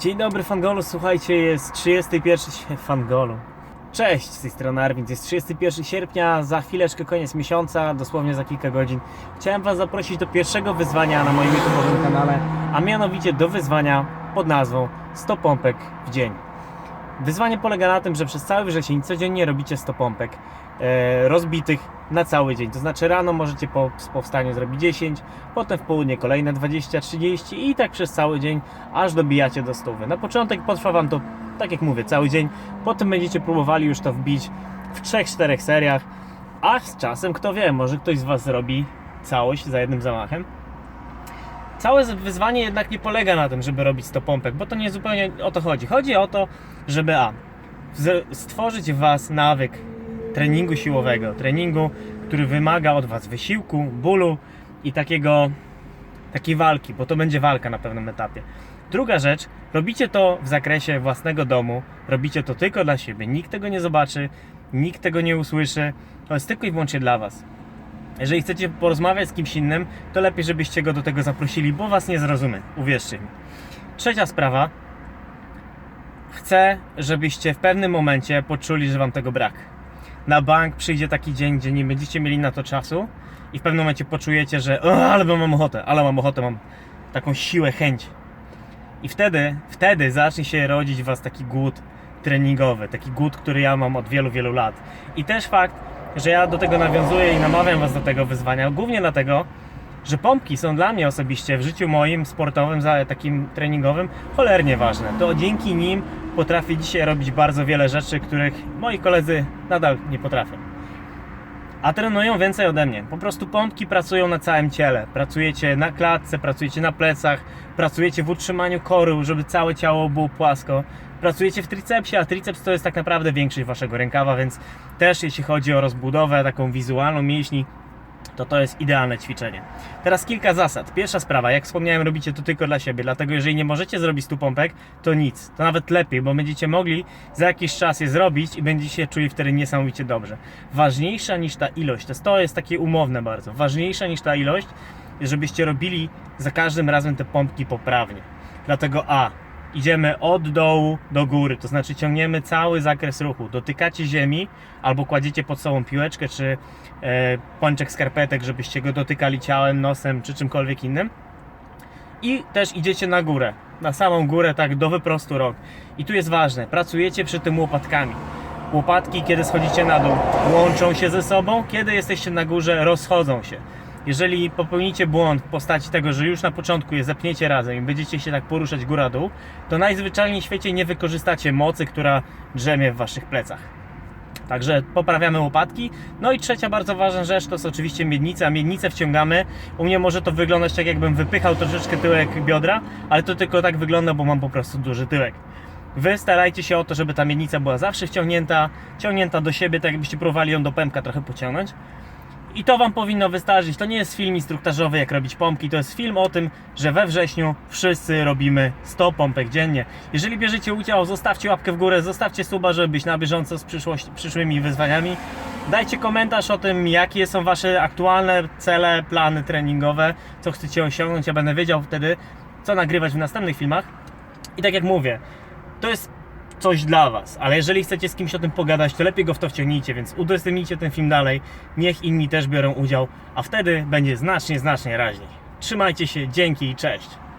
Dzień dobry Fangolu, słuchajcie, jest 31 sie- Fangolu. Cześć, z tej strony Arwin, jest 31 sierpnia, za chwileczkę koniec miesiąca, dosłownie za kilka godzin. Chciałem Was zaprosić do pierwszego wyzwania na moim YouTube'owym kanale, a mianowicie do wyzwania pod nazwą 100 pompek w dzień. Wyzwanie polega na tym, że przez cały wrzesień codziennie robicie 100 pompek e, rozbitych na cały dzień. To znaczy rano możecie po po wstaniu zrobić 10, potem w południe kolejne 20, 30 i tak przez cały dzień, aż dobijacie do stówy. Na początek potrwa Wam to, tak jak mówię, cały dzień, potem będziecie próbowali już to wbić w 3-4 seriach, a z czasem, kto wie, może ktoś z Was zrobi całość za jednym zamachem. Całe wyzwanie jednak nie polega na tym, żeby robić 100 pompek, bo to nie zupełnie o to chodzi. Chodzi o to, żeby a. stworzyć w Was nawyk treningu siłowego, treningu, który wymaga od Was wysiłku, bólu i takiego, takiej walki, bo to będzie walka na pewnym etapie. Druga rzecz, robicie to w zakresie własnego domu, robicie to tylko dla siebie, nikt tego nie zobaczy, nikt tego nie usłyszy, to jest tylko i wyłącznie dla Was. Jeżeli chcecie porozmawiać z kimś innym, to lepiej, żebyście go do tego zaprosili, bo Was nie zrozumie, uwierzcie mi. Trzecia sprawa. Chcę, żebyście w pewnym momencie poczuli, że Wam tego brak. Na bank przyjdzie taki dzień, gdzie nie będziecie mieli na to czasu i w pewnym momencie poczujecie, że ale mam ochotę, ale mam ochotę, mam taką siłę, chęć. I wtedy, wtedy zacznie się rodzić w Was taki głód treningowy, taki głód, który ja mam od wielu, wielu lat. I też fakt, że ja do tego nawiązuję i namawiam Was do tego wyzwania, głównie dlatego, że pompki są dla mnie osobiście w życiu moim sportowym, takim treningowym, cholernie ważne. To dzięki nim potrafię dzisiaj robić bardzo wiele rzeczy, których moi koledzy nadal nie potrafią. A trenują więcej ode mnie. Po prostu pompki pracują na całym ciele. Pracujecie na klatce, pracujecie na plecach, pracujecie w utrzymaniu koru, żeby całe ciało było płasko. Pracujecie w tricepsie, a triceps to jest tak naprawdę większość waszego rękawa, więc też jeśli chodzi o rozbudowę taką wizualną mięśni, to to jest idealne ćwiczenie. Teraz kilka zasad. Pierwsza sprawa, jak wspomniałem, robicie to tylko dla siebie, dlatego jeżeli nie możecie zrobić 100 pompek, to nic. To nawet lepiej, bo będziecie mogli za jakiś czas je zrobić i będziecie czuli wtedy niesamowicie dobrze. Ważniejsza niż ta ilość, to jest, to jest takie umowne bardzo, ważniejsza niż ta ilość, żebyście robili za każdym razem te pompki poprawnie. Dlatego A, idziemy od dołu do góry, to znaczy ciągniemy cały zakres ruchu. Dotykacie ziemi albo kładziecie pod sobą piłeczkę czy e, pączek skarpetek, żebyście go dotykali ciałem, nosem czy czymkolwiek innym. I też idziecie na górę, na samą górę, tak do wyprostu rok. I tu jest ważne, pracujecie przy tym łopatkami. Łopatki, kiedy schodzicie na dół, łączą się ze sobą, kiedy jesteście na górze, rozchodzą się. Jeżeli popełnicie błąd w postaci tego, że już na początku je zepniecie razem i będziecie się tak poruszać góra-dół, to najzwyczajniej w świecie nie wykorzystacie mocy, która drzemie w waszych plecach. Także poprawiamy łopatki. No i trzecia bardzo ważna rzecz to jest oczywiście miednica. Miednicę wciągamy. U mnie może to wyglądać tak, jakbym wypychał troszeczkę tyłek biodra, ale to tylko tak wygląda, bo mam po prostu duży tyłek. Wy starajcie się o to, żeby ta miednica była zawsze wciągnięta, ciągnięta do siebie, tak jakbyście próbowali ją do pępka trochę pociągnąć. I to Wam powinno wystarczyć. To nie jest film instruktażowy, jak robić pompki. To jest film o tym, że we wrześniu wszyscy robimy 100 pompek dziennie. Jeżeli bierzecie udział, zostawcie łapkę w górę, zostawcie suba, żeby być na bieżąco z przyszłymi wyzwaniami. Dajcie komentarz o tym, jakie są Wasze aktualne cele, plany treningowe, co chcecie osiągnąć. Ja będę wiedział wtedy, co nagrywać w następnych filmach. I tak jak mówię, to jest coś dla Was, ale jeżeli chcecie z kimś o tym pogadać, to lepiej go w to wciągnijcie, więc udostępnijcie ten film dalej, niech inni też biorą udział, a wtedy będzie znacznie, znacznie raźniej. Trzymajcie się, dzięki i cześć!